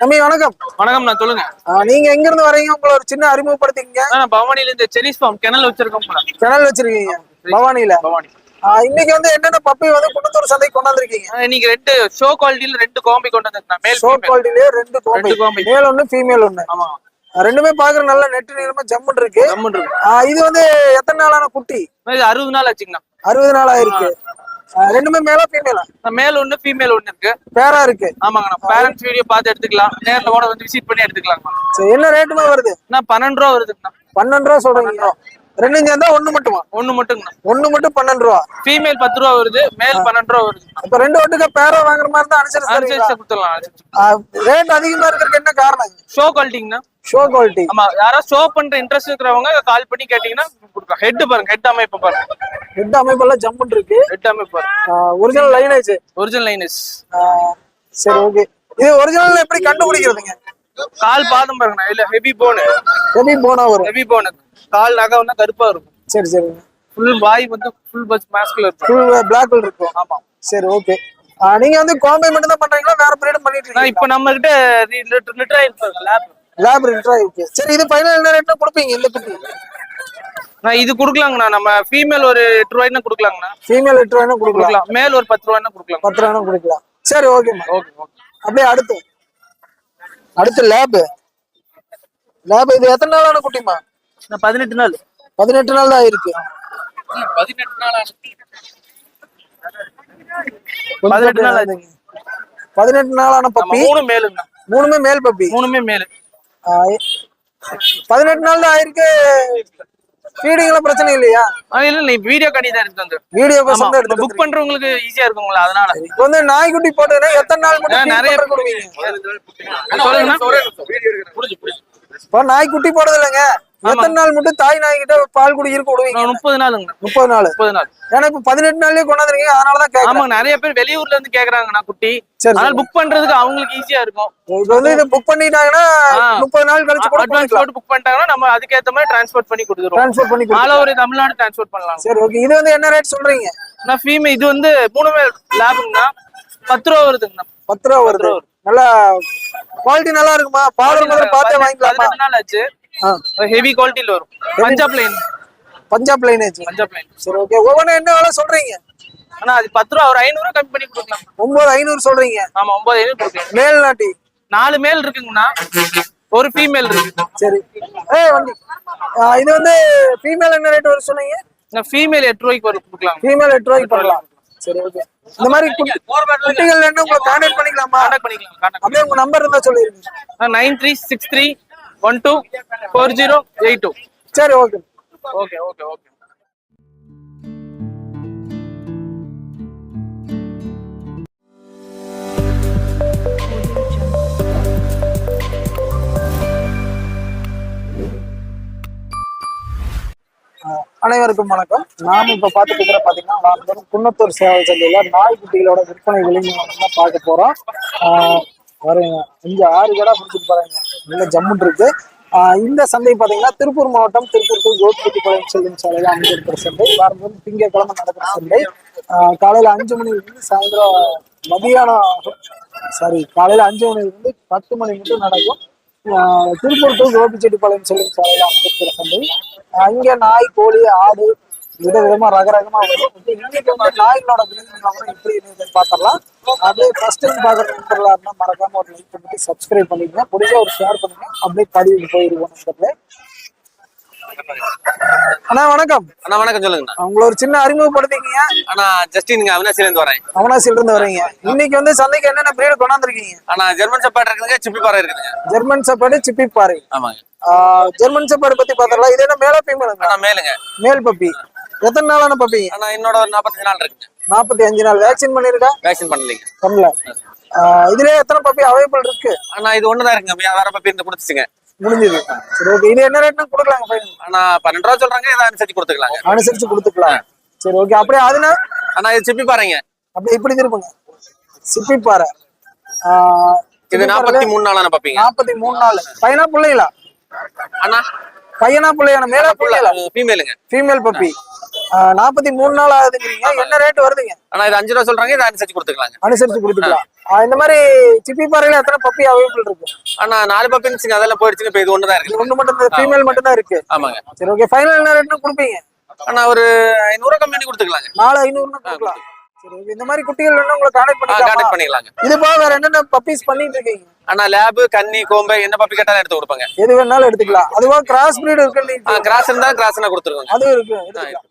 தம்பி வணக்கம். வணக்கம் நான் சொல்லுங்க. நீங்க எங்க இருந்து வரீங்க? உங்களை ஒரு சின்ன அறிமுகப்படுத்திக்கங்க. நான் பவானில இந்த செரிஸ் ஃபார்ம் கிணல் வச்சிருக்கோம். கிணல் வச்சிருக்கீங்க பவானில பவானி. இன்னைக்கு வந்து என்னென்ன பப்பி வந்து குன்னத்தூர் சந்தைக்கு கொண்டாந்துருக்கீங்க? இன்னைக்கு ரெண்டு ஷோ குவாலிட்டில ரெண்டு காம்பி கொண்டு வந்திருக்கேன் மேல் ஷோ. குவாலிட்டிலே ரெண்டு கோம்பை கோம்பை. மேல் ஒண்ணு ஃபீமேல் ஒண்ணு. ஆமா. ரெண்டுமே பாக்குற நல்ல நெட்டு நீளமா ஜம்முன்னு இருக்கு. கம்முன்னு இருக்கு. இது வந்து எத்தனை நாளான குட்டி? இது அறுபது நாள் ஆச்சுங்கண்ணா. அறுபது நாள் ஆயிருக்கு. ரெண்டுமே மேலா ஃபீமேலா மேல் ஒண்ணு ஃபீமேல் ஒண்ணு இருக்கு. பேரா இருக்கு. ஆமாங்கண்ணா. பேரண்ட்ஸ் வீடியோ பார்த்து எடுத்துக்கலாம். நேர்ல கூட வந்து விசிட் பண்ணி எடுத்துக்கலாங்கண்ணா. சரி என்ன ரேட்டுமா வருது? நான் பன்னெண்டு ரூபா வருதுங்கண்ணா. பன்னெண்டு ரூபா சொல்றீங்க. ரெண்டும் சேர்ந்தா ஒண்ணு மட்டுமா? ஒண்ணு மட்டுங்கண்ணா. ஒண்ணு மட்டும் பன்னெண்டு ரூபா. ஃபீமேல் பத்து ரூபா வருது மேல் பன்னெண்டு ரூபா வருது இப்ப ரெண்டு ஒட்டுக்கா பேரா வாங்குற மாதிரி தான் அனுசரிச்சு கொடுத்துடலாம் ரேட் அதிகமா இருக்கிறதுக்கு என்ன காரணம்? ஷோ குவாலிட்டிங்கண்ணா ஷோ குவாலிட்டி ஆமா யாராவது ஷோ பண்ற இன்ட்ரெஸ்ட் இருக்கிறவங்க கால் பண்ணி கேட்டீங்கன்னா கொடுக்கலாம். ஹெட் பாருங்க ஹெட் அமைப்பு பாருங்க. ஹெட் அமைப்பெல்லாம் ஜம்முன் இருக்கு. ஹெட் அமைப்பு பாருங்க. ஒரிஜினல் லைனேஜ் ஒரிஜினல் லைனஸ் சரி ஓகே இது ஒரிஜினல் எப்படி கண்டுபிடிக்கிறதுங்க? கால் பாதம் பாருங்கண்ணா இல்ல ஹெவி போனு ஹெவி போனா வரும். ஹெவி போனு கால் நகை வந்து கருப்பா இருக்கும். சரி சரிங்க ஃபுல் வாய் வந்து ஃபுல் பஸ் மாஸ்க்ல இருக்கும். ஃபுல் பிளாக் இருக்கும். ஆமா. சரி ஓகே நீங்க வந்து கோம்பை மட்டும் தான் பண்றீங்களா? வேற பிரீடும் பண்ணிட்டு இருக்கீங்க இப்ப நம்ம கிட்ட லிட்டர் ஆயிருப்பாங்க லேப் லேப் ரிட்டர் ஆயிருக்கு. சரி இது ஃபைனல் என்ன ரேட்ல கொடுப்பீங்க? இந்த குட்டி நான் இது குடுக்கலாங்கண்ணா. நம்ம ஃபீமேல் ஒரு எட்டு ரூபாய்னா குடுக்கலாங்கண்ணா. ஃபீமேல் லிட்டர் வேணா கொடுக்கலாம். மேல் ஒரு பத்து ரூபாய்னா குடுக்கலாம். பத்து ரூபா கொடுக்கலாம். சரி ஓகேம்மா ஓகே ஓகே அப்படியே அடுத்து. அடுத்து லேப் லேப் இது எத்தனை நாளான குட்டிமா பதினெட்டு நாள். பதினெட்டு நாள் தான் ஆயிருக்கு பதினெட்டு நாள் பதினெட்டு நாள் பதினெட்டு நாளான பப்பி. மூணு மேலுங்கண்ணா மூணுமே மேல் பப்பி. மூணுமே மேலு. பதினெட்டு நாள் தான் ஆயிருக்கு. ஃபீடிங்லாம் பிரச்சனை இல்லையா? ஆ இல்ல நீ வீடியோ கடி தான் எடுத்து வந்து வீடியோ பசங்க எடுத்து புக் பண்றவங்களுக்கு ஈஸியா இருக்குங்களா? அதனால. இப்போ வந்து நாய்க்குட்டி போட்டதுன்னா எத்தனை நாள் மட்டும் நிறைய சொல்லுங்கண்ணா இப்போ நாய்க்குட்டி போடுறது இல்லைங்க எத்தனை நாள் மட்டும் தாய் நாய்கிட்ட பால் குடி இருக்க விடுவீங்க? நான் முப்பது நாளுங்கண்ணா முப்பது நாள். முப்பது நாள். ஏன்னா இப்போ பதினெட்டு நாள்லயே கொண்டாந்துருக்கீங்க அதனால தான் கேட்கறேன் ஆமாங்க நிறைய பேர் வெளியூர்ல இருந்து கேக்குறாங்கண்ணா குட்டி. சரி அதனால புக் பண்றதுக்கு அவங்களுக்கு ஈஸியா இருக்கும். இப்போ வந்து இது புக் பண்ணிட்டாங்கன்னா. முப்பது நாள் கழிச்சு கூட அட்வான்ஸ் போட்டு புக் பண்ணிட்டாங்கன்னா நம்ம அதுக்கேத்த மாதிரி டிரான்ஸ்போர்ட் பண்ணி கொடுத்துருவோம். ட்ரான்ஸ்ஃபர் பண்ணி. ஆல் ஓவர் தமிழ்நாடு டிரான்ஸ்போர்ட் பண்ணலாம். சரி ஓகே இது வந்து என்ன ரேட் சொல்றீங்க? நான் ஃபீமே இது வந்து மூணுமே லேபுங்கண்ணா பத்து ரூபா வருதுங்கண்ணா. பத்து ரூபா வருது. நல்லா குவாலிட்டி நல்லா இருக்குமா? பால் முதல்ல பார்த்தே வாங்கிக்கலாமா? ஆச்சு. ஹெவி குவாலிட்டில வரும். Punjab line Punjab lineage Punjab line சரி ஓகே ஒவ்வொன்றும் என்ன வேலை சொல்றீங்க? ஆனா அது பத்து ரூபா ஒரு ஐநூறு கம்மி பண்ணி கொடுக்கலாம். ஒன்பது ஐநூறு சொல்றீங்க. ஆமா ஒன்பது ஐநூறு கொடுக்கலாம். மேல் நாட்டி நாலு மேல் இருக்குங்கண்ணா. ஒரு ஃபீமேல் இருக்கு. சரி. ஏய் வண்டி இது வந்து ஃபீமேல் என்ன ரேட் வரும் சொன்னீங்க? நான் ஃபீமேல் எட்டு ரூபாய்க்கு வரும் கொடுக்கலாம். ஃபீமேல் எட்டு ரூபாய்க்கு பண்ணலாம் சரி ஓகே இந்த மாதிரி குட்டி- குட்டிகள் என்ன உங்களை கான்டாக்ட் பண்ணிக்கலாமா? கான்டாக்ட் பண்ணிக்கலாம் அப்படியே உங்க நம்பர் இருந்தா சொல்லிருங்க. Nine three six three one two four zero eight two சரி ஓகே ஓகே ஓகே ஓகே அனைவருக்கும் வணக்கம். நாம இப்ப பார்த்துட்டு இருக்கிற பாத்தீங்கன்னா வாரந்தோறும் குன்னத்தூர் சேவை சந்தையில நாய்க்குட்டிகளோட விற்பனை தான் பார்க்க போறோம். ஆஹ் பாருங்க. இங்க ஆறு கடை பிடிச்சிட்டு பாருங்க. நல்ல ஜம்முன் இருக்கு. இந்த சந்தை பாத்தீங்கன்னா திருப்பூர் மாவட்டம் திருப்பூர் டு கோபிச்செட்டிப்பாளையம் செல்லும் சாலையில அமைந்திருக்கிற சந்தை. வாரந்தோறும் திங்கட்கிழமை நடக்கிற சந்தை. காலையில அஞ்சு மணிலிருந்து சாயந்தரம் மதியானம் சாரி காலையில அஞ்சு மணிலிருந்து பத்து மணி மட்டும் நடக்கும். திருப்பூர் டு கோபிச்செட்டிப்பாளையம் செல்லும் சாலையில அமைந்திருக்கிற சந்தை. இங்க நாய் கோழி ஆடு விதவிதமா ரகரகமா வரும் இன்னைக்கு வந்து நாய்களோட விலங்குகள் எப்படி அப்படியே ஃபர்ஸ்ட் டைம் இருந்தா மறக்காம ஒரு லைக் பண்ணிட்டு சப்ஸ்கிரைப் பண்ணிக்கங்க முடிஞ்சா ஒரு ஷேர் பண்ணுங்க. அப்படியே பதிவுக்கு போயிருவோம் நண்பர்களே. அண்ணா வணக்கம். அண்ணா வணக்கம் சொல்லுங்கண்ணா. உங்களை ஒரு சின்ன அறிமுகப்படுத்திக்கீங்க. அண்ணா ஜஸ்டின் அவினாசில இருந்து வரேன். அவனாசில இருந்து வரீங்க. இன்னைக்கு வந்து சந்தைக்கு என்னென்ன பிரீடு கொண்டாந்துருக்கீங்க? அண்ணா ஜெர்மன் சப்பாட் இருக்குதுங்க சிப்பி பாறை இருக்குதுங்க. ஜெர்மன் சப்பாடு சிப்பி பாறை. ஆமாங்க. ஜெர்மன் சப்பாடு பத்தி பாத்திரலாம் இது என்ன மேல ஃபீமேலுங்க அண்ணா மேலுங்க. Male puppy. எத்தனை நாளான பப்பிங்க அண்ணா என்னோட நாற்பத்தஞ்சு நாள் இருக்குங்க. நாற்பத்தி அஞ்சு நாள். வேக்சின் பண்ணிருக்கா வேக்சின் பண்ணலைங்க. பண்ணல. இதுலயே எத்தனை பப்பி அவைலபிள் இருக்கு? அண்ணா இது ஒண்ணுதான் இருக்குங்க. வேற பப்பி இருந்து கொடுத்துச்சுங்க. முடிஞ்சது. சரி ஓகே இது என்ன ரேட்னா கொடுக்கலாங்க ஃபைனல் அண்ணா பன்னெண்டு ரூபா சொல்றாங்க. ஏதாவது அனுசரிச்சு கொடுத்துக்கலாங்க. அனுசரிச்சு கொடுத்துக்கலாம். சரி ஓகே அப்படியே அதுனா? அண்ணா இது சிப்பி பாறைங்க. அப்படியே இப்படி திருப்புங்க. சிப்பி ஆஹ் இது நாற்பத்தி மூணு நாளான பப்பிங்க. நாற்பத்தி மூணு நாள். பையனா பிள்ளைங்களா? அண்ணா. பையனா பிள்ளையான மேல பிள்ளைங்களா ஃபீமேலுங்க ஃபீமேல் பப்பி. நாற்பத்தி மூணு நாள் ஆகுதுங்கிறீங்க. என்ன ரேட் வருதுங்க? ஆனா இது அஞ்சு ரூபா சொல்றாங்க இதை அனுசரிச்சு கொடுத்துக்கலாங்க. அனுசரிச்சு கொடுத்துக்கலாம். இந்த மாதிரி சிப்பி பாறையில எத்தனை பப்பி அவைலபிள் இருக்கு? ஆனா நாலு பப்பின்ஸுங்க அதெல்லாம் போயிடுச்சுங்க இப்ப இது ஒண்ணுதான் இது இருக்கு. ஒண்ணு மட்டும் தான் ஃபீமேல் மட்டும் தான் இருக்கு. ஆமாங்க. சரி ஓகே ஃபைனல் என்ன ரேட்னு கொடுப்பீங்க? ஆனா ஒரு ஐநூறு கம்மி பண்ணி கொடுத்துக்கலாங்க. நாலு ஐநூறுன்னு கொடுக்கலாம். இந்த மாதிரி குட்டிகள் வேணும் உங்களை கான்டாக்ட் பண்ணிக்கலாம்? கான்டாக்ட் பண்ணிக்கலாங்க. இது போக வேற என்னென்ன பப்பீஸ் பண்ணிட்டு இருக்கீங்க? ஆனா லேபு கன்னி கோம்பை என்ன பப்பி கேட்டாலும் எடுத்து கொடுப்பாங்க. எது வேணாலும் எடுத்துக்கலாம். அதுவா கிராஸ் பிரீடு இருக்கு கிராஸ் இருந்தா கிராஸ்னா கொடுத்துருவாங்க. அதுவும் இருக்கு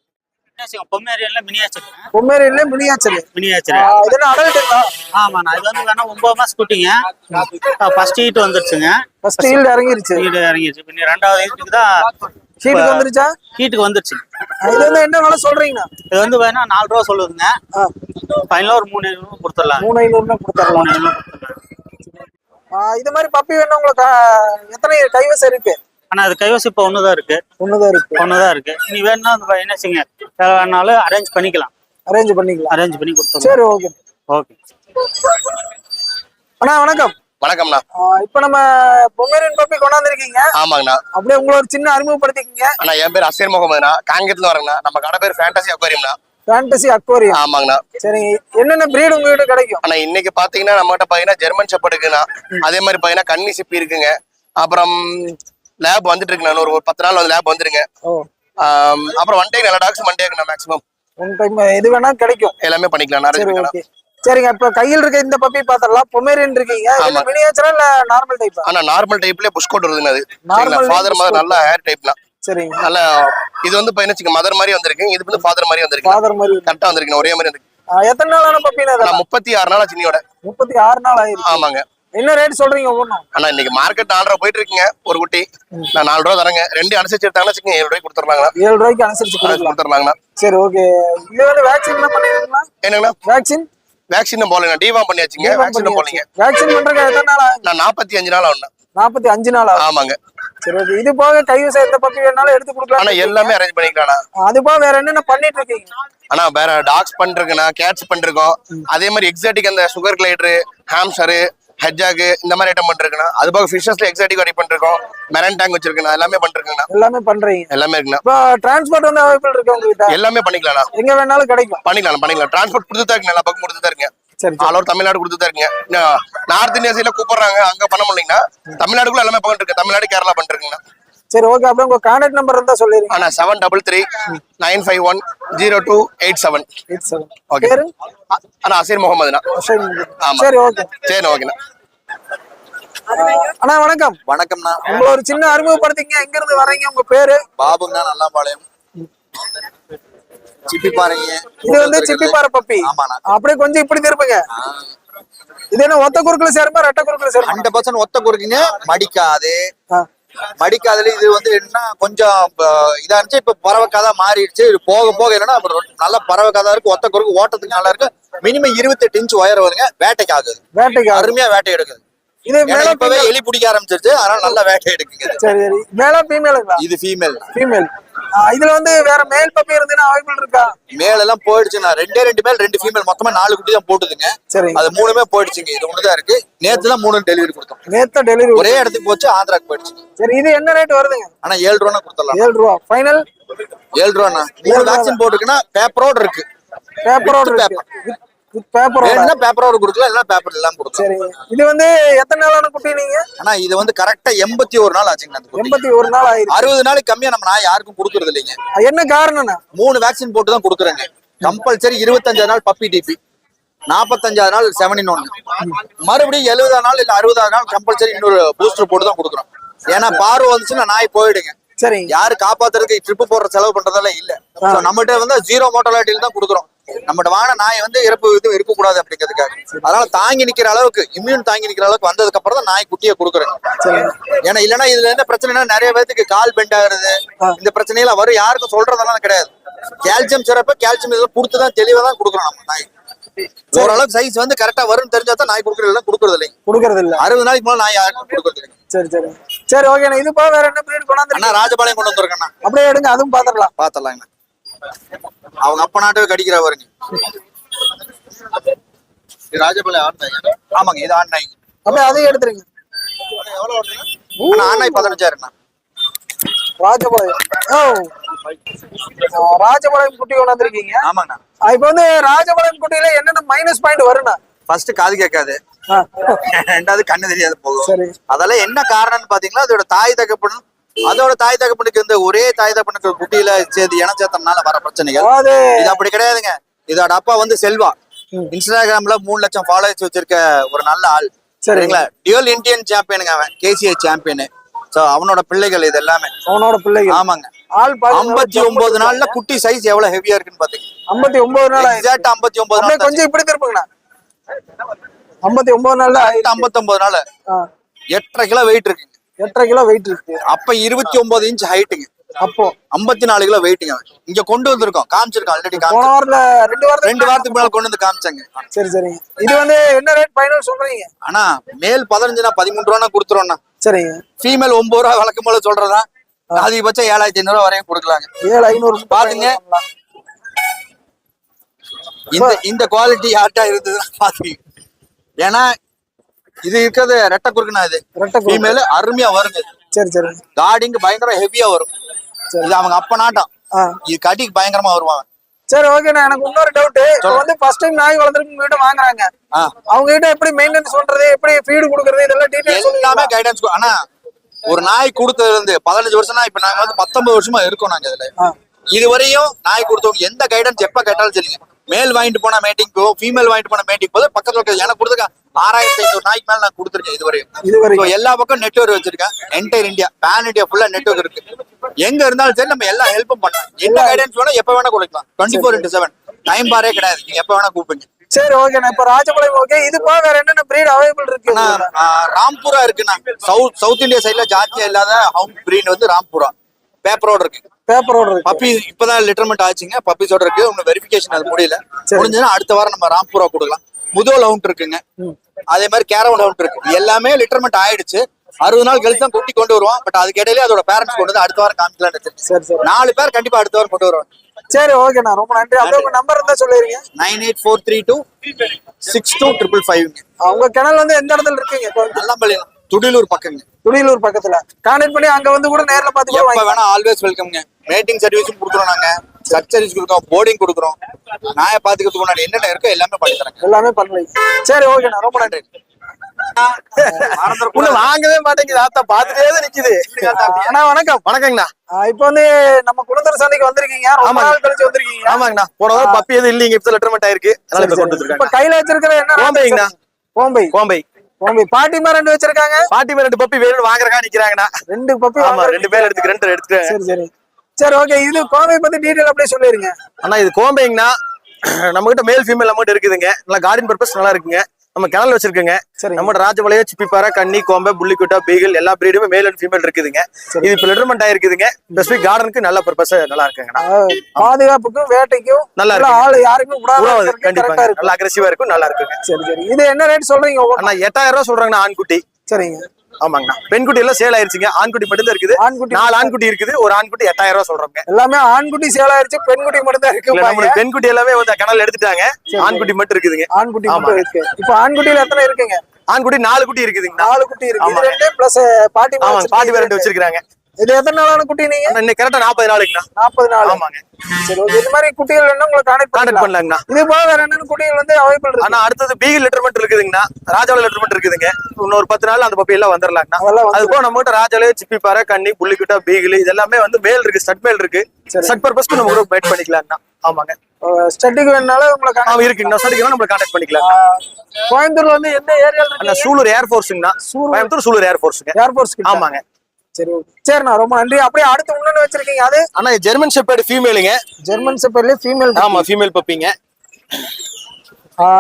பொம்மேரியல்ல மினியாச்சர் பொம்மேரியில மினியாச்சல் மினியாச்சர் இது என்ன அடல்ட்டுங்களா ஆமாண்ணா இது வந்து வேணா ஒன்பது மாசம் குட்டிங்க. ஃபர்ஸ்ட் ஹீட் வந்துருச்சுங்க. ஃபர்ஸ்ட் ஹீல்டு இறங்கிருச்சு. ஹீட் இறங்கிருச்சு. பின்ன ரெண்டாவது ஹீட்டுக்கு தான் ஹீட்டுக்கு வந்துருச்சா? ஹீட்டுக்கு வந்துருச்சு. இது வந்து என்ன வேலை சொல்றீங்கண்ணா? இது வந்து வேணா நாலு ரூபா சொல்லுதுங்க. ஃபைனலாக ஒரு மூணு ஐநூறு கொடுத்துடலாம் மூணு ஐநூறுனா கொடுத்துடலாம். மூணு ஐநூறு இது மாதிரி பப்பி வேணும் உங்களுக்கு எத்தனை கைவசம் இருக்கு? ஆனா அது கைவசம் இப்போ ஒன்று தான் இருக்கு. ஒண்ணுதான் இருக்கு. ஒன்று தான் இருக்கு. நீ வேணும்னா அது என்ன செய்யுங்க? வேணாலும் அரேஞ்ச் பண்ணிக்கலாம். அரேஞ்ச் பண்ணிக்கலாம். அரேஞ்ச் பண்ணி கொடுத்துடலாம். சரி ஓகே ஓகே அண்ணா வணக்கம். வணக்கம்ண்ணா. இப்ப நம்ம பொம்மேரியன் பப்பி கொண்டாந்துருக்கீங்க. ஆமாங்கண்ணா. அப்படியே உங்களை ஒரு சின்ன அறிமுகப்படுத்திக்கிங்க. அண்ணா என் பேர் அசீர் முகமதுண்ணா. காங்கேத்துல வரேங்கண்ணா. நம்ம கடை பேர் ஃபேண்டசி அக்வாரியம்ண்ணா ஃபேண்டசி அக்வாரியம் ஆமாங்கண்ணா. சரி என்னென்ன பிரீடு உங்ககிட்ட கிடைக்கும்? அண்ணா இன்னைக்கு பாத்தீங்கன்னா நம்மகிட்ட பாத்தீங்கன்னா ஜெர்மன் ஷெப்பர்ட் இருக்குண்ணா அதே மாதிரி பாத்தீங்கன்னா கன்னி சிப்பி இருக்குங்க. அப்புறம் லேப் வந்துட்டு இருக்குண்ணா ஒரு ஒரு பத்து நாள் வந்து லேப் வந்துருங்க. அப்புறம் ஒன் டே நல்ல டாக்ஸ் மண்டே இருக்குண்ணா மேக்ஸிமம் ஒன் டைம் எது வேணா கிடைக்கும். எல்லாமே பண்ணிக்கலாம். ஓகே. சரிங்க இப்ப கையில் இருக்க இந்த பப்பி பாத்திரலாம் பொமேரியன் இருக்கீங்க. மினியேச்சரா இல்ல நார்மல் டைப்பா ஆனா நார்மல் டைப்லயே புஷ்கோட் வருதுங்க அது. Father mother. நல்ல ஹேர் டைப்னா சரிங்க. நல்ல இது வந்து வச்சுக்க மதர் மாதிரி வந்திருக்கு. இது வந்து ஃபாதர் மாதிரி வந்திருக்கு ஃபாதர் மாதிரி இருக்கு. கரெக்டா வந்திருக்கு ஒரே மாதிரி வந்திருக்கு எத்தனை நாளான பப்பினா நான் முப்பத்தி ஆறு நாள் சின்னியோட. முப்பத்தி ஆறு நாள் ஆயிருக்கு ஆமாங்க. என்ன ரேட் சொல்றீங்க ஒவ்வொன்றும் ஆனா இன்னைக்கு மார்க்கெட் நாலு ரூபா போயிட்டு இருக்குங்க ஒரு குட்டி. நான் நாலு ரூபா தரேங்க. ரெண்டு அனுசரிச்சு எடுத்தாங்கன்னா வச்சுக்கோங்க ஏழு ரூபாய்க்கு கொடுத்துருவாங்களா ஏழு ரூபாய்க்கு அனுசரிச்சு கொடுத்துருவாங்களா சரி ஓகே இது வந்து வேக்சின் என்ன பண்ணிருக்கீங்களா என்னங்கண்ணா? வேக்சின் வேக்சின் போலங்க டிவாம் பண்ணியாச்சுங்க. வேக்சின் போலீங்க வேக்சின் பண்றதுக்கு எத்தனை நாள் நான் நாற்பத்தி அஞ்சு நாள் ஆகுண்ணா நாற்பத்தி அஞ்சு நாள் ஆகும் ஆமாங்க. சரி ஓகே இது போக கைவசம் எந்த பப்பி வேணாலும் எடுத்து ஆனா கொடுக்கலாம் எல்லாமே அரேஞ்ச் பண்ணிக்கலாம்ண்ணா. அது போக வேற என்னென்ன பண்ணிட்டு இருக்கீங்க? ஆனா வேற டாக்ஸ் பண்ணிருக்கேண்ணா கேட்ஸ் பண்ணிருக்கோம் அதே மாதிரி எக்ஸாட்டிக் அந்த சுகர் கிளைடரு ஹாம்ஸ்டரு ஹெட்ஜாக் இந்த மாதிரி ஐட்டம் பண்ணிருக்கேண்ணா அது போக ஃபிஷஸ்ல எக்ஸாட்டிக் ரெடி பண்ணிருக்கோம். மெரன் டேங்க் வச்சிருக்கேன் எல்லாமே பண்ணிருக்கேண்ணா எல்லாமே பண்றீங்க. எல்லாமே இருக்குண்ணா. இப்போ டிரான்ஸ்போர்ட் வந்து அவைலபிள் இருக்கு உங்ககிட்ட? எல்லாமே பண்ணிக்கலாம்ண்ணா எங்க வேணாலும் கிடைக்கும். பண்ணிக்கலாம் பண்ணிக்கலாம். டிரான்ஸ்போர்ட் கொடுத்து தான் இருக்கு நல்லா பக்கம் கொடுத்து தான் இருக்கேன். சரி ஆல் ஓவர் தமிழ்நாடு கொடுத்து தான் இருக்கீங்க நார்த் இந்தியா சைட்ல கூப்பிடுறாங்க அங்க பண்ண முடியலீங்கன்னா தமிழ்நாடுக்குள்ள எல்லாமே பண்ணிட்டு இருக்கு தமிழ்நாடு கேரளா பண்ணிருக்கீங்க சரி ஓகே அப்புறம் உங்க கான்டாக்ட் நம்பர் இருந்தா சொல்லிருங்க. ஆனா seven double three nine five one zero two eight seven eight seven okay ஆனா அசீர் முகமதுண்ணா. சரி ஓகே சரி ஓகேண்ணா. அண்ணா வணக்கம். வணக்கம்ண்ணா. உங்களை ஒரு சின்ன அறிமுகப்படுத்திங்க. எங்க இருந்து வர்றீங்க உங்க பேரு? பாபுங்கண்ணா நல்லாம்பாளையம். சிப்பி பாருங்க இது வந்து சிப்பிப்பாறை பப்பி. ஆமாண்ணா. அப்படியே கொஞ்சம் இப்படி திருப்புங்க. இது என்ன ஒத்த குறுக்குல சேருமா ரெட்ட குறுக்குல சேருமா? ஹண்ட்ரட் பர்சன்ட் ஒத்த குறுக்குங்க. மடிக்காது. மடிக்காதுல இது வந்து என்ன கொஞ்சம் இதா இருந்துச்சு இப்ப பறவை கதை மாறிடுச்சு. இது போக போக என்னன்னா அப்புறம் நல்ல பறவை கதை இருக்கு ஒத்த குறுக்கு ஓட்டத்துக்கு நல்லா இருக்கு. மினிமம் இருபத்தெட்டு இன்ச் உயரம் வருங்க வேட்டைக்கு ஆகுது. வேட்டைக்கு. அருமையா வேட்டை எடுக்குது. இது மேல இப்பவே. எலி பிடிக்க ஆரம்பிச்சிருச்சு அதனால நல்லா வேட்டை எடுக்குங்க. சரி சரி. மேல ஃபீமேலுங்களா இது ஃபீமேல் ஃபீமேல் இதுல வந்து வேற மேல் பப்பி இருந்துன்னா அவைலபிள் இருக்கா? மேல் எல்லாம் போயிடுச்சுண்ணா ரெண்டே ரெண்டு மேல் ரெண்டு ஃபீமேல் மொத்தமா நாலு குட்டி தான் போட்டுதுங்க. சரி அது மூணுமே போயிடுச்சுங்க. இது ஒண்ணுதான் இருக்கு. நேத்து தான் மூணு டெலிவரி கொடுத்தோம். நேத்த டெலிவரி ஒரே இடத்துக்கு போச்சு ஆந்திராக்கு போயிடுச்சு. சரி இது என்ன ரேட் வருதுங்க? ஆனா ஏழு ரூபா கொடுத்துடலாம். ஏழு ரூபா. ஃபைனல் ஏழு ரூபாண்ணா. மூணு வேக்சின் போட்டுருக்குன்னா பேப்பரோட இருக்கு. பேப்பரோட With இருக்கு வித் பேப்பரோட கொடுக்கலாம் இல்லைன்னா பேப்பர் எல்லாம் கொடுக்கலாம். இது வந்து எத்தனை நாளான குட்டி நீங்க? ஆனா இது வந்து கரெக்டா எண்பத்தி ஒரு நாள் ஆச்சுங்க. எண்பத்தி ஒரு நாள் ஆயிருக்கு. அறுபது நாளைக்கு கம்மியா நம்ம நான் யாருக்கும் கொடுக்கறது இல்லைங்க. என்ன காரணம்னா மூணு வேக்சின் போட்டு தான் கொடுக்குறேங்க. கம்பல்சரி இருபத்தஞ்சாவது நாள் பப்பி டிபி நாற்பத்தஞ்சாவது நாள் செவனின் ஒன்று மறுபடியும் எழுபதாம் நாள் இல்ல அறுபதாவது நாள் கம்பல்சரி இன்னொரு பூஸ்டர் போட்டு தான் கொடுக்குறோம். ஏன்னா பார்வை வந்துச்சுன்னா நாய் போயிடுங்க. சரிங்க. யாரு காப்பாத்துறதுக்கு ட்ரிப்பு போடுற செலவு பண்றதெல்லாம் இல்ல. நம்மகிட்ட வந்து ஜீரோ மோட்டலாட்டில தான் கொடுக்குறோம். நம்மகிட்ட வாங்கின நாய் வந்து இறப்பு இது இருக்கக்கூடாது அப்படிங்கிறதுக்காக. அதனால தாங்கி நிக்கிற அளவுக்கு இம்யூன் தாங்கி நிக்கிற அளவுக்கு வந்ததுக்கு அப்புறம் தான் நாய் குட்டியை கொடுக்குறேன். ஏன்னா இல்லைன்னா இதுல என்ன பிரச்சனைனா நிறைய பேத்துக்கு கால் பெண்ட் ஆகுறது இந்த பிரச்சனையெல்லாம் வரும். யாருக்கும் சொல்றதெல்லாம் கிடையாது. கால்சியம் சிறப்பு கால்சியம் இதெல்லாம் கொடுத்து தான் தெளிவா தான் கொடுக்குறோம் நம்ம நாய். ஓரளவுக்கு சைஸ் வந்து கரெக்டா வரும்னு தெரிஞ்சா தான் நாய் கொடுக்குறது இல்லை கொடுக்குறது இல்லைங்க கொடுக்கறது இல்ல அறுபது நாளைக்கு மேல நாய் யாருக்கும் கொடுக்குறது இல்லைங்க சரி சரி. சரி ஓகேண்ணா இது போக வேற என்ன பிரீட் கொண்டாந்து அண்ணா ராஜபாளையம் கொண்டு வந்திருக்கேண்ணா அப்படியே எடுங்க அதுவும் பாத்துடலாம் பாத்தலாங்கண்ணா அவங்க அப்ப நாட்டவே கடிக்கிறா பாருங்க. ராஜபாளையம் ஆண் நாய். ஆமாங்க இது ஆண் நாய். அப்படியே அதையும் எடுத்துருங்க. அண்ணா ஆண் நாய் பதினஞ்சாயிரம்ண்ணா ராஜபாளையம். ஓ. ராஜபாளையம் குட்டி கொண்டாந்துருக்கீங்க? ஆமாங்கண்ணா. இப்போ வந்து ராஜபாளையம் குட்டியில என்னென்ன மைனஸ் பாயிண்ட் வருண்ணா ஃபர்ஸ்ட் காது கேட்காது. ரெண்டாவது கண்ணு தெரியாது போகும். அதெல்லாம் என்ன காரணம்னு பாத்தீங்கன்னா அதோட தாய் தகப்பன் அதோட தாய் தகப்பனுக்கு இந்த ஒரே தாய் தகப்பனுக்கு குட்டியில சேர்த்து இனச்சேத்தம்னால வர பிரச்சனைகள். இது அப்படி கிடையாதுங்க. இதோட அப்பா வந்து செல்வா. இன்ஸ்டாகிராம்ல மூணு லட்சம் ஃபாலோவர்ஸ் வச்சிருக்க ஒரு நல்ல ஆள். சரி. சரிங்களா? டியூல் இந்தியன் சாம்பியனுங்க அவன். கேசிஐ சாம்பியன் சோ அவனோட பிள்ளைகள் இது எல்லாமே. அவனோட பிள்ளைகள். ஆமாங்க. ஐம்பத்தி ஒன்பது நாள்ல குட்டி சைஸ் எவ்வளவு ஹெவியா இருக்குன்னு பாத்தீங்க ஐம்பத்தி ஒன்பது நாள். எக்ஸாக்ட் ஐம்பத்தி ஒன்பது நாள் கொஞ்சம் இப்படி திருப்புங்கண்ணா ஐம்பத்தி ஒன்பது நாள்ல ஆயிடுச்சு. ஐம்பத்தி ஒன்பது நாள். எட்டரை கிலோ வெயிட் இருக்குங்க. எட்டரை கிலோ வெயிட் இருக்கு. அப்ப இருபத்தி ஒன்பது இன்ச் ஹைட்டுங்க அப்போ. ஐம்பத்தி நாலு கிலோ வெயிட்டுங்க இங்க கொண்டு வந்திருக்கோம். காமிச்சிருக்கோம் ஆல்ரெடி ரெண்டு வாரத்துக்கு ரெண்டு வாரத்துக்கு மேல கொண்டு வந்து காமிச்சாங்க. சரி சரிங்க. இது வந்து என்ன ரேட் ஃபைனல் சொல்றீங்க? ஆனா மேல் பதினஞ்சுனா பதிமூணு ரூபா கொடுத்துருவோம்னா சரிங்க. ஃபீமேல் ஒன்பது ரூபா வழக்கம் போல சொல்றதா? அதிகபட்சம் ஏழாயிரத்தி ஐநூறு வரையும் கொடுக்கலாங்க. ஏழு ஐநூறு பாருங்க. இந்த இந்த குவாலிட்டி யார்ட்டா இருந்ததுன்னா பாத்தீங்க. ஏன்னா இது இருக்கிறது ரெட்டை குறுக்குனா இது. ரெட்டை. ஃபீமேல் அருமையா வருங்க இது. சரி சரி. காடிங்க பயங்கர ஹெவியா வரும். இது அவங்க அப்ப நாட்டம் இது கடிக்கு பயங்கரமா வருவாங்க. சரி ஓகேண்ணா எனக்கு இன்னொரு டவுட் இப்போ வந்து ஃபர்ஸ்ட் டைம் நாய் வளர்த்துருக்கு உங்க கிட்ட வாங்குறாங்க. அவங்க கிட்ட எப்படி மெயின்டெனன்ஸ் பண்றது எப்படி ஃபீடு கொடுக்கறது? இதெல்லாம் டீடைல்ஸ் எல்லாமே கைடன்ஸ் ஆனா ஒரு நாய் கொடுத்ததுல இருந்து பதினஞ்சு வருஷம்னா இப்ப நாங்க வந்து பத்தொன்பது வருஷமா இருக்கோம் நாங்க இதுல. ஆ. இது வரையும் நாய் கொடுத்தவங்க எந்த கைடன்ஸ் எப்ப கேட்டாலும் சரிங்க. மேல் வாங்கிட்டு போனா மீட்டிங் போ ஃபீமேல் வாங்கிட்டு போன மீட்டிங் போது பக்கத்துல இருக்க எனக்கு கொடுத்துருக்க. ஆறாயிரத்தி ஐநூறு நாய்க்கு மேல நான் கொடுத்துருக்கேன் இது வரையும். இது வரைக்கும். So, எல்லா பக்கம் நெட்வொர்க் வச்சிருக்கேன். என்டையர் இந்தியா பேன் இந்தியா ஃபுல்லா நெட்வொர்க் இருக்கு. எங்க இருந்தாலும் சரி நம்ம எல்லா ஹெல்ப்பும் பண்ணலாம். என்ன கைடன்ஸ் வேணா எப்ப வேணா கொடுக்கலாம். Twenty four into seven time பாரே கிடையாது. நீங்க எப்ப வேணா கூப்பிடுங்க. சரி ஓகேண்ணா இப்போ ராஜபாளையம் ஓகே இது போக வேற என்னென்ன பிரீட் அவைலபிள் இருக்கு? ராம்பூரா இருக்குண்ணா. சவுத் சவுத் இந்தியா சைடுல ஜாஸ்தியா இல்லாத ஹவுண்ட் பிரீட் வந்து ராம்பூரா. பேப்பரோட இருக்கு. பேப்பரோட இருக்கு. பப்பி இப்பதான் லிட்டர்மெண்ட் ஆச்சுங்க. பப்பிஸோட இருக்கு. இன்னும் வெரிஃபிகேஷன் அது முடியல. முடிஞ்சதுன்னா அடுத்த வாரம் நம்ம ராம்பூரா கொடுக்கலாம். முதல் ஹவுண்ட் இருக்குங்க. அதே மாதிரி கேரவன் ஹவுண்ட் இருக்கு. எல்லாமே லிட்டர்மெண்ட் ஆயிடுச்சு. அறுபது நாள் கழிச்சு தான் குட்டி கொண்டு வருவோம். பட் அதுக்கு இடையில அதோட பேரண்ட்ஸ் கொண்டு வந்து அடுத்த வாரம் காமிக்கலாம்னு வச்சிருக்கேன் சரி சரி. நாலு பேர் கண்டிப்பா அடுத்த வாரம் கொண்டு வருவாங்க. சரி ஓகேண்ணா ரொம்ப நன்றி. அப்படியே உங்க நம்பர் இருந்தா சொல்லிடுங்க nine eight four three two six two triple five உங்க கிணல் வந்து எந்த இடத்துல இருக்கீங்க? நல்லம்பள்ளி துடிலூர் பக்கங்க. துடியலூர் பக்கத்துல. கான்டாக்ட் பண்ணி அங்க வந்து கூட நேர்ல பார்த்து கூட எப்ப வேணா ஆல்வேஸ் வெல்கம்ங்க மேட்டிங் சர்வீஸும் கொடுக்குறோம் நாங்க. சர்ச் சர்வீஸ் கொடுக்குறோம். போர்டிங் கொடுக்குறோம் நாயை பாத்துக்கிறதுக்கு முன்னாடி என்னென்ன இருக்கோ எல்லாமே பண்ணி தரேங்க எல்லாமே பண்ணுவீங்க சரி ஓகேண்ணா ரொம்ப நன்றி. வாங்கவே மாட்டேங்குது. ஆத்தா பாத்துட்டே தான் நிக்குது. அண்ணா வணக்கம். வணக்கங்கண்ணா. இப்போ வந்து நம்ம குணத்தூர் சந்தைக்கு வந்திருக்கீங்க. ரொம்ப. நாள் கழிச்சு வந்திருக்கீங்க. ஆமாங்கண்ணா. போன வாரம் பப்பி எதுவும் இல்லைங்க. இப்ப லெட்டர்மெண்ட் ஆயிருக்கு. அதனால இப்ப கொண்டு இப்ப கையில வச்சிருக்கிற என்ன கோம்பைங்கண்ணா. கோம்பை கோம்பை. கோம்பை பாட்டிமா ரெண்டு வச்சிருக்காங்க. பாட்டி மேல ரெண்டு பப்பி வேணும் வாங்குறக்கா நிக்கிறாங்கண்ணா. ரெண்டு பப்பி ஆமா ரெண்டு பேர் எடுத்துக்க ரெண்டு எடுத்துக்கிறேன் சரி சரி. சரி ஓகே இது கோம்பை பத்தி டீடைல் அப்படியே சொல்லிருங்க. அண்ணா இது கோம்பைங்கண்ணா. நம்ம கிட்ட மேல் ஃபீமேல் கிட்ட இருக்குதுங்க. நல்லா கார்டன் பர்பஸ் நல்லா இருக்குங்க. நம்ம கிணல் வச்சிருக்கோங்க. சரிங்க. நம்ம ராஜபாளையம் சிப்பிப்பாறை கன்னி கோம்பை புள்ளிக்குட்டா பீகிள் எல்லா பிரீடுமே மேல் அண்ட் ஃபீமேல் இருக்குதுங்க. இது இப்ப லெட்டர்மெண்ட் ஆயிருக்குதுங்க. ஸ்பெசிபிக் கார்டனுக்கு நல்ல பர்பஸ் நல்லா இருக்குங்கண்ணா. அதாவது பாதுகாப்புக்கும் வேட்டைக்கும் நல்லா உள்ள இருக்கு. ஆள் உறவு இருக்கிறதுக்கு கண்டிப்பா இருக்கும். நல்லா அக்ரெசிவா இருக்கும் நல்லா இருக்குங்க. சரி சரி. இது என்ன ரேட் சொல்றீங்க? அண்ணா எட்டாயிரம் ரூபாய் சொல்றாங்கண்ணா ஆண்குட்டி. சரிங்க. ஆமாங்கண்ணா. பெண்குட்டி எல்லாம் சேல் ஆயிருச்சுங்க. ஆண்குட்டி மட்டும் தான் இருக்குது. ஆண்குட்டி நாலு ஆண்குட்டி இருக்குது. ஒரு ஆண்குட்டி எட்டாயிரம் ரூபாய் சொல்றாங்க. எல்லாமே ஆண்குட்டி சேல் ஆயிருச்சு பெண்குட்டி மட்டும் தான் இருக்கு. நம்மளுக்கு பெண்குட்டி எல்லாமே வந்து கனல் எடுத்துட்டாங்க. ஆண்குட்டி மட்டும் இருக்குதுங்க. ஆண்குட்டி மட்டும். இருக்கு. இப்போ ஆண்குட்டியில எத்தனை இருக்குங்க? ஆண்குட்டி நாலு குட்டி இருக்குதுங்கண்ணா. நாலு குட்டி இருக்கு. ரெண்டு பிளஸ் பாட்டி. பாட்டி வேற வச்சிருக்காங்க இது எத்தனை நாளான குட்டி நீங்க? இன்னைக்கு கரெக்டா நாற்பது நாளுக்குண்ணா நாற்பது நாள். ஆமாங்க. சரி ஓகே இந்த மாதிரி குட்டிகள் வேணும் உங்களுக்கு கான்டாக்ட் கான்டாக்ட் பண்ணலாங்கண்ணா. இது போக வேற என்னென்ன குட்டிகள் வந்து அவைபிள் இருக்கு? ஆனா அடுத்தது பீகிள் லெட்டர்மெண்ட் இருக்குதுங்கண்ணா. ராஜாவில் லெட்டர்மெண்ட் இருக்குதுங்க. இன்னொரு பத்து நாள் அந்த பப்பி எல்லாம் வந்துடலாங்கண்ணா அது போக நம்ம கிட்ட ராஜாலே சிப்பிப்பாறை கன்னி புள்ளிக்குட்டா பீகிள் இது எல்லாமே வந்து மேல் இருக்கு ஸ்டட் மேல் இருக்கு. ஸ்டட் பர்பஸ்க்கு நம்ம கூட வெயிட் பண்ணிக்கலாங்கண்ணா. ஆமாங்க. ஸ்டட்டுக்கு வேணாலும் உங்களை contact ஆமா இருக்குங்கண்ணா. ஸ்டட்டுக்கு நம்ம கான்டாக்ட் பண்ணிக்கலாம் கோயம்புத்தூர்ல வந்து எந்த ஏரியால சூலூர் ஏர் ஃபோர்ஸுங்கண்ணா சூலூர். கோயம்புத்தூர் சூலூர் ஏர் ஃபோர்ஸுங்க ஏர்போர்ட்ஸ் கிட்ட. ஆமாங்க. சரி சரிண்ணா ரொம்ப நன்றி. அப்படியே அடுத்து இன்னொன்னு வச்சிருக்கீங்க அது? அண்ணா ஜெர்மன் ஷெப்பர்டு ஃபீமேலுங்க ஜெர்மன் செப்பர்ல ஃபீமேல் ஆமா ஃபீமேல் பப்பிங்க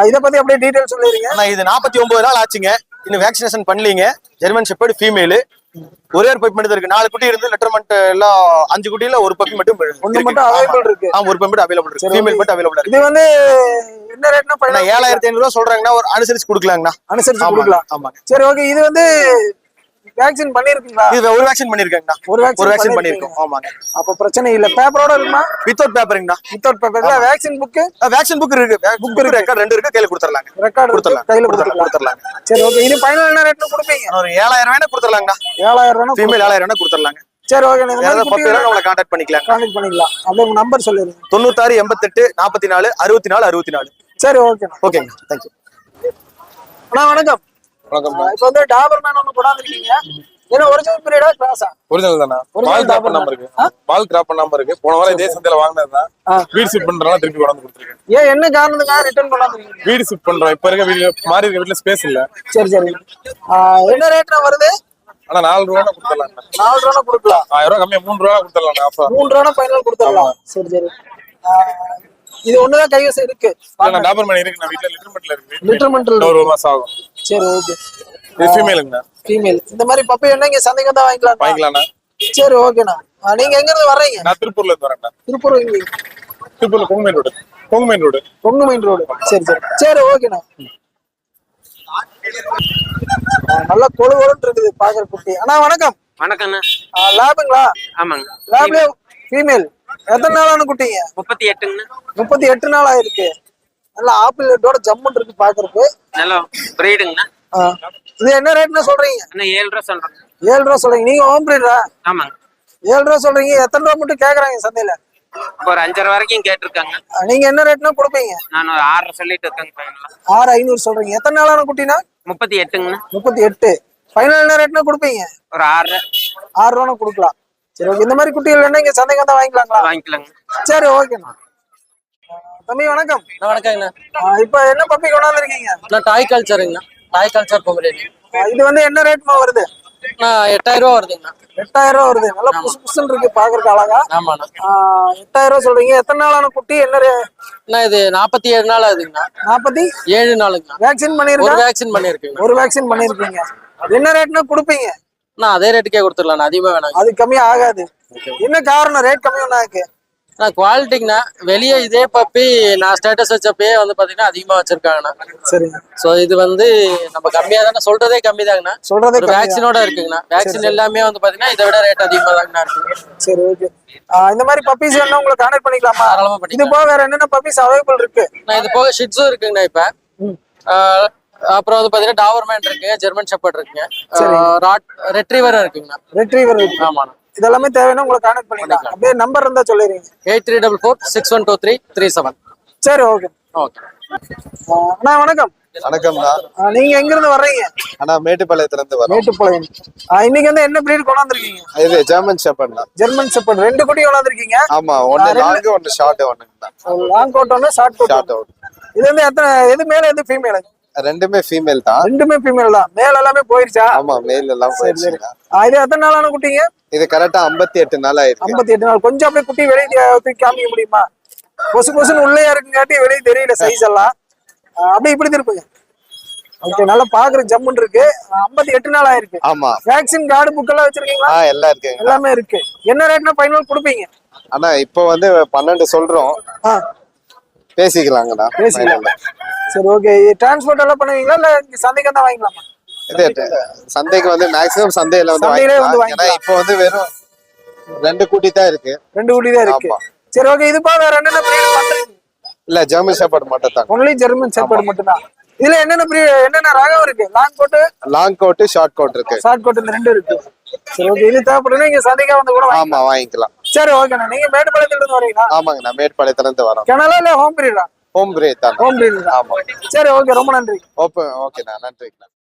இத பத்தி அப்படியே டீடைல் சொல்லிருங்க ஆனா இது நாற்பத்தி ஒன்பது நாள் ஆச்சுங்க. இன்னும் வேக்சினேஷன் பண்ணலீங்க. ஜெர்மன் ஷெப்பர்டு ஃபீமேல் ஒரே ஒரு பப்பி மட்டும் இருக்கு. நாலு குட்டி இருந்து லெட்டர்மெண்ட் எல்லாம் அஞ்சு குட்டியில ஒரு பப்பி மட்டும் இருக்கு. மட்டும் ஆமா. available இருக்கு. ஆமா ஒரு பப்பி மட்டும் அவைலபிள் இருக்கு. ஃபீமேல். மட்டும் அவைலபிள் இருக்கு. இது வந்து என்ன ரேட்னா ஏழாயிரத்தி ஐநூறு ரூபா சொல்றாங்கன்னா ஒரு அனுசரிச்சு கொடுக்கலாங்கண்ணா. அனுசரிச்சு கொடுக்கலாம். ஆமாங்க. சரி ஓகே இது வந்து வேக்சின் பண்ணிருக்கீங்களா? இது ஒரு வேக்சின் பண்ணிருக்காங்கண்ணா ஒரு vaccine ஒரு வேக்சின். பண்ணிருக்கோம். ஆமாங்க. அப்ப பிரச்சனை இல்ல. பேப்பரோட இருக்குமா? வித்தவுட் பேப்பருங்கண்ணா வித்தவுட் பேப்பர்ல வேக்சின் புக்கு வேக்சின் புக் இருக்கு. புக் இருக்கு. ரெக்கார்ட் ரெண்டு இருக்கு. கையில கொடுத்துடலாங்க. ரெக்கார்டு கொடுத்துடலாம் கையில கொடுத்துடலாம் கொடுத்துக்கலாம் கொடுத்துடலாங்க. சரி ஓகே இது ஃபைனல் என்ன ரேட்ல கொடுப்பீங்க? ஒரு ஏழாயிரம் வேணா கொடுத்துடலாங்கண்ணா ஏழாயிரம் ரூபாய் ஃபீமேல் ஏழாயிரம் வேணா கொடுத்துடலாங்க. சரி ஓகே ஏதாவது பப்பி குட்டிகளை நம்மளை கான்டாக்ட் பண்ணிக்கலாம் கான்டெக்ட் பண்ணிக்கலாம். அப்படியே உங்க நம்பர் சொல்லிடுங்க. தொண்ணூத்தாறு எண்பத்தெட்டு நாற்பத்தி நாலு அறுபத்தி நாலு அறுபத்தி நாலு. சரி ஓகேண்ணா ஓகேங்க தேங்க்யூ அண்ணா வணக்கம். இப்போ வந்து டாபர் மேன் ஒன்று கொண்டாந்துருக்கீங்க ஏன்னா ஒரிஜினல் பீரியடா கிளாஸா ஒரிஜினல் தானே? பால் கிராப் பண்ணாம இருக்கு. பால் கிராப் பண்ணாம இருக்கு. போன வாரம் இதே சந்தையில வாங்கினது தான். வீடு ஷிஃப்ட் பண்றதுனால திருப்பி கொண்டாந்து கொடுத்துருக்கேன். ஏன் என்ன காரணத்துக்காக ரிட்டர்ன் கொண்டாந்துருக்கீங்க வீடு ஷிஃப்ட் பண்றோம். இப்ப இருக்க வீடு மாறி இருக்க வீட்டுல ஸ்பேஸ் இல்ல. சரி சரி. என்ன ரேட்னா வருது? ஆனா நாலு ரூபா கொடுத்துடலாம். நாலு ரூபா கொடுக்கலாம். ஆயிரம் ரூபா கம்மியா மூணு ரூபா கொடுத்துடலாம். மூணு ரூபா ஃபைனல் கொடுத்துடலாம். சரி சரி. இது ஒண்ணுதான் கைவசம் இருக்கு. டாபர் மணி இருக்கு நான் வீட்டுல லிட்டர்மெண்ட்ல இருக்கு. லிட்டர்மெண்ட்ல இன்னும் ஒரு மாசம் ஆகும். சரி ஓகே இது ஃபீமேலுங்கண்ணா ஃபீமேல் இந்த மாதிரி பப்பி வேணா இங்க சந்தைக்கு தான் வாங்கிக்கலாம் வாங்கிக்கலாம்ண்ணா. சரி ஓகேண்ணா நீங்க எங்க இருந்து வர்றீங்க? நான் திருப்பூர்ல இருந்து வரேன்ண்ணா. திருப்பூர் இங்க திருப்பூர்ல கொங்குமேன் ரோடு. கொங்குமேன் ரோடு. பொங்கு மெயின் ரோடு. சரி சரி. சரி ஓகேண்ணா நல்லா கொழு கொழுன்னு இருக்குது பாக்குற குட்டி. அண்ணா வணக்கம். வணக்கண்ணா ஆ, லேபுங்களா? ஆமாங்க. லேப்லயே ஃபீமேல் எத்தனை நாளான குட்டிங்க? முப்பத்தி எட்டுங்கண்ணா. முப்பத்தி எட்டு நாள் ஆயிருக்கு நல்லா ஆப்பிள் ரேட்டோட ஜம்முன் இருக்கு பாக்குறதுக்கு. நல்லா பிரீடுங்கண்ணா. இது என்ன ரேட்னு சொல்றீங்க? அண்ணா ஏழு ரூபா சொல்றேன். ஏழு ரூபா சொல்றீங்க. நீங்க ஹோம் பிரீடா ஆமாங்க. ஏழு ரூபா சொல்றீங்க. எத்தனை ரூபா மட்டும் கேக்குறாங்க சந்தையில? ஒரு அஞ்சரை வரைக்கும் கேட்டிருக்காங்க. நீங்க என்ன ரேட்னா கொடுப்பீங்க? நான் ஒரு ஆறரை சொல்லிட்டு இருக்கேங்க ஆறு ஐநூறு சொல்றீங்க. எத்தனை நாளான குட்டினா? முப்பத்தி எட்டுங்கண்ணா. முப்பத்தி எட்டு. ஃபைனல் என்ன ரேட்னா கொடுப்பீங்க? ஒரு ஆறரை. ஆறு ரூபா கொடுக்கலாம். சரி ஓகே இந்த மாதிரி குட்டிகள் வேணா இங்க சந்தைக்கு வந்தா வாங்கிக்கலாங்களா? வாங்கிக்கலாங்க. சரி ஓகேண்ணா தம்பி வணக்கம். வணக்கங்கண்ணா. இப்ப என்ன பப்பி கொண்டாந்துருக்கீங்க? நான் டாய் கல்ச்சருங்கண்ணா. டாய் கல்ச்சர் ஆ, இது வந்து என்ன ரேட்மா வருது? எட்டாயிரம் ரூபா வருதுங்கண்ணா. எட்டாயிரம் ரூபா வருது. நல்லா புசு புசுன்னு இருக்கு பாக்குறதுக்கு அழகா. ஆமாண்ணா. எட்டாயிரம் ரூபா சொல்றீங்க. எத்தனை நாளான குட்டி? என்ன இது நாற்பத்தி ஏழு நாள் ஆகுதுங்கண்ணா. நாற்பத்தி ஏழு நாளுங்கண்ணா. வேக்சின் ஒரு பண்ணிருக்கா வேக்சின் பண்ணியிருக்குங்கண்ணா ஒரு வேக்சின் பண்ணிருக்கீங்க. என்ன ரேட்னா கொடுப்பீங்க? அண்ணா அதே ரேட்டுக்கே கொடுத்துடலாம். அதிகமாக வேணாங்க அது கம்மி ஆகாது. என்ன காரணம்? ரேட் கம்மி ஒன்னாக்கு நான் குவாலிட்டிங்கண்ணா வெளியே இதே பப்பி நான் ஸ்டேட்டஸ் வச்சப்பயே வந்து பார்த்தீங்கன்னா அதிகமாக வச்சிருக்காங்கண்ணா. சரிங்க. ஸோ இது வந்து நம்ம கம்மியாக தானே சொல்றதே கம்மி தாங்கண்ணா. சொல்றதே வேக்சினோட இருக்குங்கண்ணா. வேக்சின் எல்லாமே வந்து பார்த்தீங்கன்னா இதை விட ரேட் அதிகமாக தாங்கண்ணா இருக்கு. சரி ஓகே இந்த மாதிரி பப்பீஸ் வேணா உங்களை கான்டாக்ட் பண்ணிக்கலாமா? தாராளமாக இது பண்ணிக்கலாம் போக வேற என்னென்ன பப்பீஸ் அவைலபிள் இருக்கு? நான் இது போக ஷிட்ஸும் இருக்குங்கண்ணா இப்போ. அப்புறம் வந்து பார்த்தீங்கன்னா டாவர்மேன் இருக்குங்க ஜெர்மன் ஷெப்பர்ட் இருக்குங்க. ராட் ரெட்ரீவரும் இருக்குங்கண்ணா. ரெட்ரீவர் இருக்கு. ஆமாண்ணா. இதெல்லாமே தேவைன்னா உங்களை கான்டாக்ட் பண்ணிக்கலாம். அப்படியே நம்பர் இருந்தா சொல்லிடுங்க. Eight three double four six one two three three seven. சரி ஓகே. ஓகே அண்ணா வணக்கம். வணக்கம்ண்ணா. நீங்க எங்க இருந்து வர்றீங்க? ஆனா மேட்டுப்பாளையத்துல இருந்து வரோம். மேட்டுப்பாளையம். இன்னைக்கு வந்து என்ன பிரீட் கொண்டாந்துருக்கீங்க? இது ஜெர்மன் ஷெப்பர்ட்ண்ணா ஜெர்மன் செப்பர்ட் ரெண்டு குட்டி கொண்டாந்துருக்கீங்க. ஆமா ஒன்னு லாங் ஒன்னு ஷார்ட் ஒண்ணுங்கண்ணா. லாங் கோட் ஒன்று ஷார்ட் கோட் ஷார்ட் அவுட் இது வந்து எத்தனை எது மேல எது ஃபீமேல் ரெண்டுமே ஃபீமேல் தான். ரெண்டுமே ஃபீமேல் தான். மேல் எல்லாமே போயிருச்சா? ஆமா மேல் எல்லாம் போயிடுச்சுங்க ஆ, இது எத்தனை நாளான குட்டிங்க? இது கரெக்டா ஐம்பத்தி எட்டு நாள் ஆயிருக்கு. ஐம்பத்தி எட்டு நாள். கொஞ்சம் அப்படியே குட்டி வெளியே தூக்கி காமிக்க முடியுமா? கொசு கொசுன்னு உள்ளே இருக்குங்காட்டி வெளியே தெரியல சைஸ் எல்லாம். அப்படியே இப்படி திருப்புங்க. ஓகே நல்லா பாக்குற ஜம்முன்னு இருக்கு. ஐம்பத்தி எட்டு நாள் ஆயிருக்கு. ஆமா. வேக்சின் கார்டு புக் எல்லாம் வச்சிருக்கீங்களா? எல்லாம் இருக்குங்க. எல்லாமே இருக்கு. என்ன ரேட்னா ஃபைனல் கொடுப்பீங்க? ஆனா இப்போ வந்து பன்னெண்டு சொல்றோம். ஆ. பேசிக்கலாங்கண்ணா. பேசிக்கலாம். சரி ஓகே டிரான்ஸ்போர்ட் எல்லாம் பண்ணுவீங்களா? இல்ல சந்தைக்கு தான் வாங்கிக்கலாமா? இது சந்தைக்கு வந்து மேக்ஸிமம் சந்தையில வந்து வாங்கிக்கலாம். ஏன்னா இப்போ வந்து வெறும் ரெண்டு கூட்டி தான் இருக்கு. ரெண்டு குட்டி தான் இருக்கு. சரி ஓகே இது போக வேற என்னென்ன பண்றீங்க? இல்ல ஜெர்மன் ஷெப்பர்ட் மட்டும் தான் ஒன்லி ஜெர்மன் செப்பர்ட் மட்டும்தான். இதுல என்னென்ன breed என்னென்ன ரகம் இருக்கு? Long coat long coat short coat இருக்கு. ஷார்ட் கோட் இந்த ரெண்டு இருக்கு. சரி ஓகே இது தேவைப்படுதுன்னா இங்க சந்தைக்கா வந்து கூட ஆமா வாங்கிக்கலாம். சரி ஓகேண்ணா நீங்க மேட்டுப்பாளையத்துல இருந்து வரீங்களா? ஆமாங்க நான் மேட்பாளையத்துல இருந்து வரோம் கிணலா இல்ல ஹோம் பிரீடா ஹோம் பிரே தான்? ஹோம் ஆமா. சரி ஓகே ரொம்ப நன்றி. ஓப்பன் ஓகேண்ணா நன்றிங்கண்ணா